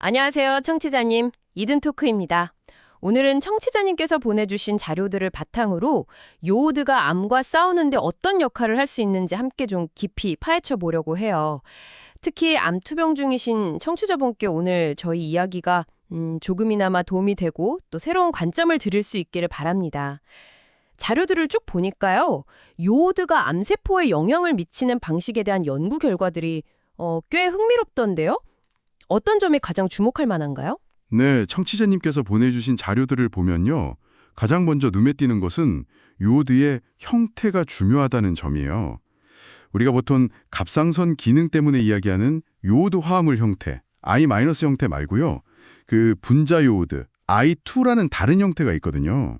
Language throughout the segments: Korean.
안녕하세요, 청취자님. 이든 토크입니다. 오늘은 청취자님께서 보내주신 자료들을 바탕으로 요오드가 암과 싸우는데 어떤 역할을 할 수 있는지 함께 좀 깊이 파헤쳐 보려고 해요. 특히 암 투병 중이신 청취자분께 오늘 저희 이야기가 음, 조금이나마 도움이 되고 또 새로운 관점을 드릴 수 있기를 바랍니다. 자료들을 쭉 보니까요. 요오드가 암세포에 영향을 미치는 방식에 대한 연구 결과들이 어, 꽤 흥미롭던데요. 어떤 점이 가장 주목할 만한가요? 네, 청취자님께서 보내주신 자료들을 보면요. 가장 먼저 눈에 띄는 것은 요오드의 형태가 중요하다는 점이에요. 우리가 보통 갑상선 기능 때문에 이야기하는 요오드 화합물 형태, I- 형태 말고요. 그 분자 요오드, I2라는 다른 형태가 있거든요.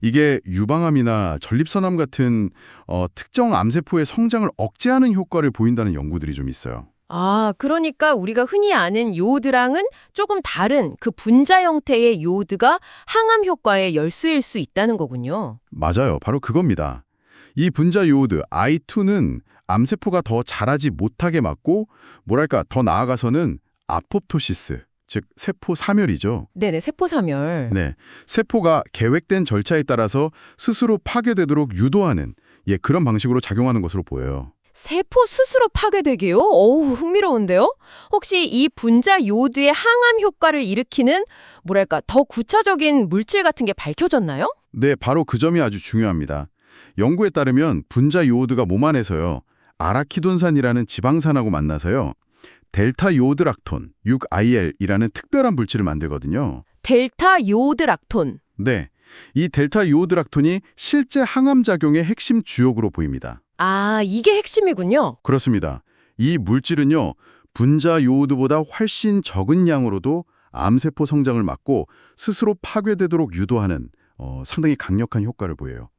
이게 유방암이나 전립선암 같은 어, 특정 암세포의 성장을 억제하는 효과를 보인다는 연구들이 좀 있어요. 아, 그러니까 우리가 흔히 아는 요오드랑은 조금 다른 그 분자 형태의 요오드가 항암 효과의 열쇠일 수 있다는 거군요. 맞아요. 바로 그겁니다. 이 분자 요오드 I2는 암세포가 더 자라지 못하게 막고 뭐랄까 더 나아가서는 아포토시스, 즉 세포 사멸이죠. 네네, 세포 사멸. 네, 세포가 계획된 절차에 따라서 스스로 파괴되도록 유도하는 예, 그런 방식으로 작용하는 것으로 보여요. 세포 스스로 파괴되게요? 어우, 흥미로운데요? 혹시 이 분자 요오드의 항암 효과를 일으키는 뭐랄까 더 구체적인 물질 같은 게 밝혀졌나요? 네, 바로 그 점이 아주 중요합니다. 연구에 따르면 분자 요오드가 몸 안에서요. 아라키돈산이라는 지방산하고 만나서요. 델타 요오드락톤, 6IL이라는 특별한 물질을 만들거든요. 델타 요오드 락톤. 네, 이 델타 요오드락톤이 실제 항암 작용의 핵심 주역으로 보입니다. 아, 이게 핵심이군요. 그렇습니다. 이 물질은요. 분자 요오드보다 훨씬 적은 양으로도 암세포 성장을 막고 스스로 파괴되도록 유도하는 어, 상당히 강력한 효과를 보여요.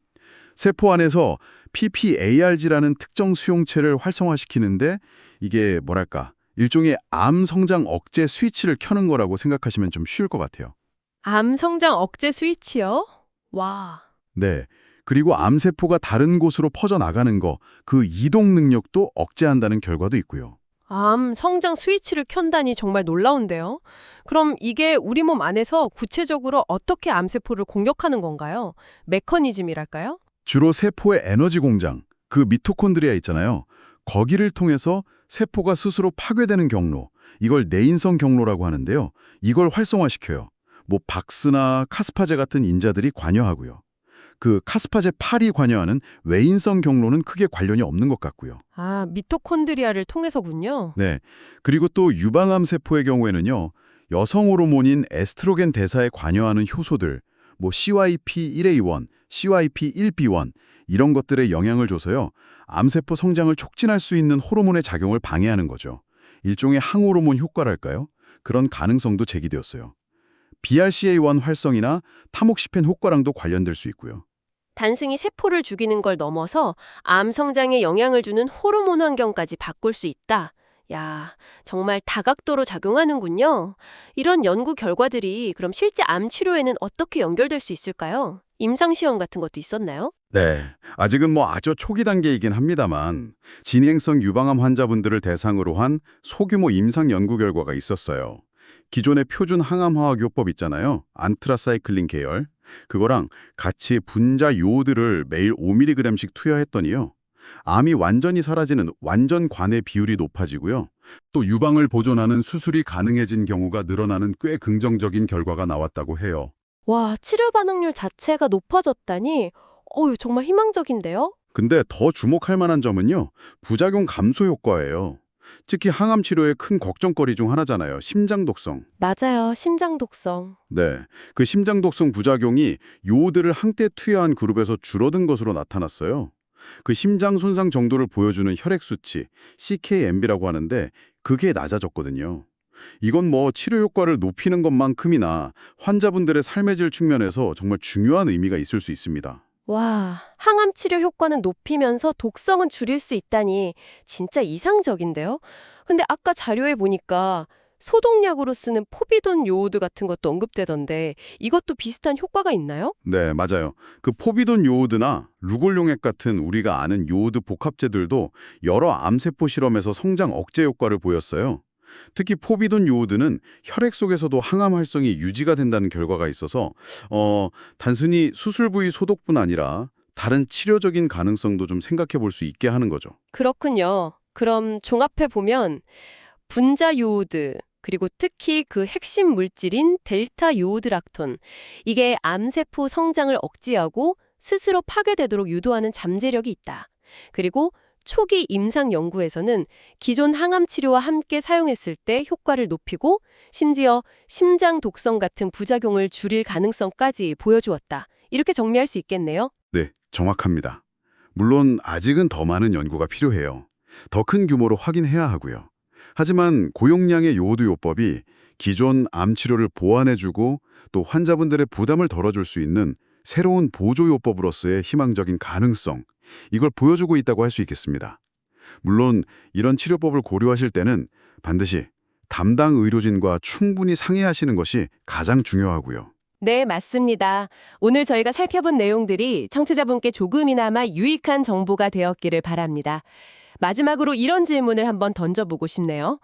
세포 안에서 PPARG라는 특정 수용체를 활성화시키는데 이게 뭐랄까 일종의 암 성장 억제 스위치를 켜는 거라고 생각하시면 좀 쉬울 것 같아요. 암 성장 억제 스위치요? 와. 네. 그리고 암세포가 다른 곳으로 퍼져나가는 거, 그 이동 능력도 억제한다는 결과도 있고요. 암 성장 스위치를 켠다니 정말 놀라운데요. 그럼 이게 우리 몸 안에서 구체적으로 어떻게 암세포를 공격하는 건가요? 메커니즘이랄까요? 주로 세포의 에너지 공장, 그 미토콘드리아 있잖아요. 거기를 통해서 세포가 스스로 파괴되는 경로, 이걸 내인성 경로라고 하는데요. 이걸 활성화시켜요. 뭐 박스나 카스파제 같은 인자들이 관여하고요. 그 카스파제 8이 관여하는 외인성 경로는 크게 관련이 없는 것 같고요. 아, 미토콘드리아를 통해서군요. 네. 그리고 또 유방암 세포의 경우에는요. 여성 호르몬인 에스트로겐 대사에 관여하는 효소들, 뭐 CYP1A1, CYP1B1 이런 것들에 영향을 줘서요. 암세포 성장을 촉진할 수 있는 호르몬의 작용을 방해하는 거죠. 일종의 항호르몬 효과랄까요? 그런 가능성도 제기되었어요. BRCA1 활성이나 타목시펜 효과랑도 관련될 수 있고요. 단순히 세포를 죽이는 걸 넘어서 암 성장에 영향을 주는 호르몬 환경까지 바꿀 수 있다. 야, 정말 다각도로 작용하는군요. 이런 연구 결과들이 그럼 실제 암 치료에는 어떻게 연결될 수 있을까요? 임상 시험 같은 것도 있었나요? 네, 아직은 뭐 아주 초기 단계이긴 합니다만 진행성 유방암 환자분들을 대상으로 한 소규모 임상 연구 결과가 있었어요. 기존의 표준 항암화학요법 있잖아요. 안트라사이클린 계열. 그거랑 같이 분자 요오드를 매일 5mg씩 투여했더니요. 암이 완전히 사라지는 완전 관의 비율이 높아지고요. 또 유방을 보존하는 수술이 가능해진 경우가 늘어나는 꽤 긍정적인 결과가 나왔다고 해요. 와, 치료 반응률 자체가 높아졌다니, 어유 정말 희망적인데요? 근데 더 주목할 만한 점은요. 부작용 감소 효과예요. 특히 항암 치료의 큰 걱정거리 중 하나잖아요. 심장 독성. 맞아요, 심장 독성. 네. 그 심장 독성 부작용이 요오드를 항때 투여한 그룹에서 줄어든 것으로 나타났어요. 그 심장 손상 정도를 보여주는 혈액 수치, CKMB라고 하는데 그게 낮아졌거든요. 이건 뭐 치료 효과를 높이는 것만큼이나 환자분들의 삶의 질 측면에서 정말 중요한 의미가 있을 수 있습니다. 와, 항암 치료 효과는 높이면서 독성은 줄일 수 있다니 진짜 이상적인데요? 근데 아까 자료에 보니까 소독약으로 쓰는 포비돈 요오드 같은 것도 언급되던데 이것도 비슷한 효과가 있나요? 네, 맞아요. 그 포비돈 요오드나 루골용액 같은 우리가 아는 요오드 복합제들도 여러 암세포 실험에서 성장 억제 효과를 보였어요. 특히 포비돈 요오드는 혈액 속에서도 항암 활성이 유지가 된다는 결과가 있어서 어, 단순히 수술 부위 소독뿐 아니라 다른 치료적인 가능성도 좀 생각해 볼 수 있게 하는 거죠. 그렇군요. 그럼 종합해 보면 분자 요오드 그리고 특히 그 핵심 물질인 델타 요오드락톤 이게 암세포 성장을 억제하고 스스로 파괴되도록 유도하는 잠재력이 있다. 그리고 초기 임상 연구에서는 기존 항암 치료와 함께 사용했을 때 효과를 높이고 심지어 심장 독성 같은 부작용을 줄일 가능성까지 보여주었다. 이렇게 정리할 수 있겠네요. 네, 정확합니다. 물론 아직은 더 많은 연구가 필요해요. 더 큰 규모로 확인해야 하고요. 하지만 고용량의 요오드 요법이 기존 암 치료를 보완해주고 또 환자분들의 부담을 덜어줄 수 있는 새로운 보조 요법으로서의 희망적인 가능성, 이걸 보여주고 있다고 할 수 있겠습니다. 물론 이런 치료법을 고려하실 때는 반드시 담당 의료진과 충분히 상의하시는 것이 가장 중요하고요. 네, 맞습니다. 오늘 저희가 살펴본 내용들이 청취자분께 조금이나마 유익한 정보가 되었기를 바랍니다. 마지막으로 이런 질문을 한번 던져보고 싶네요.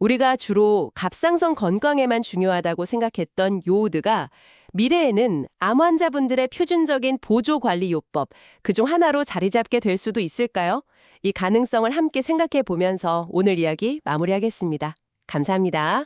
우리가 주로 갑상선 건강에만 중요하다고 생각했던 요오드가 미래에는 암 환자분들의 표준적인 보조 관리 요법 그중 하나로 자리 잡게 될 수도 있을까요? 이 가능성을 함께 생각해 보면서 오늘 이야기 마무리하겠습니다. 감사합니다.